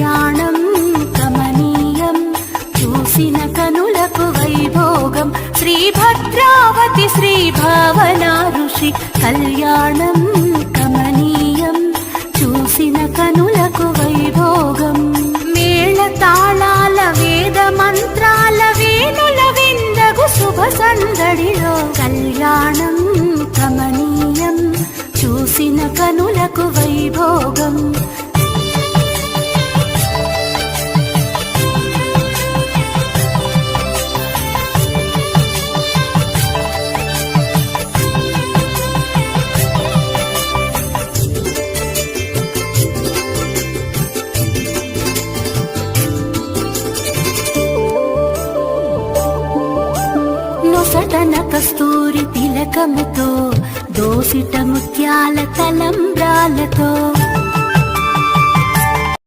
కళ్యాణం కమనీయం చూసిన కనులకు వైభోగం. శ్రీ భద్రావతి శ్రీ భావన ఋషి కళ్యాణం కమనీయం చూసిన కనులకు వైభోగం. మేళ తాళాల వేద మంత్రాల వేణుల విందగు శుభ సందడిలో కళ్యాణం కమనీయం చూసిన కనులకు వైభోగం. చందన కస్తూరి తిలకముతో దోసిట ముత్యాల తలంబ్రాలతో.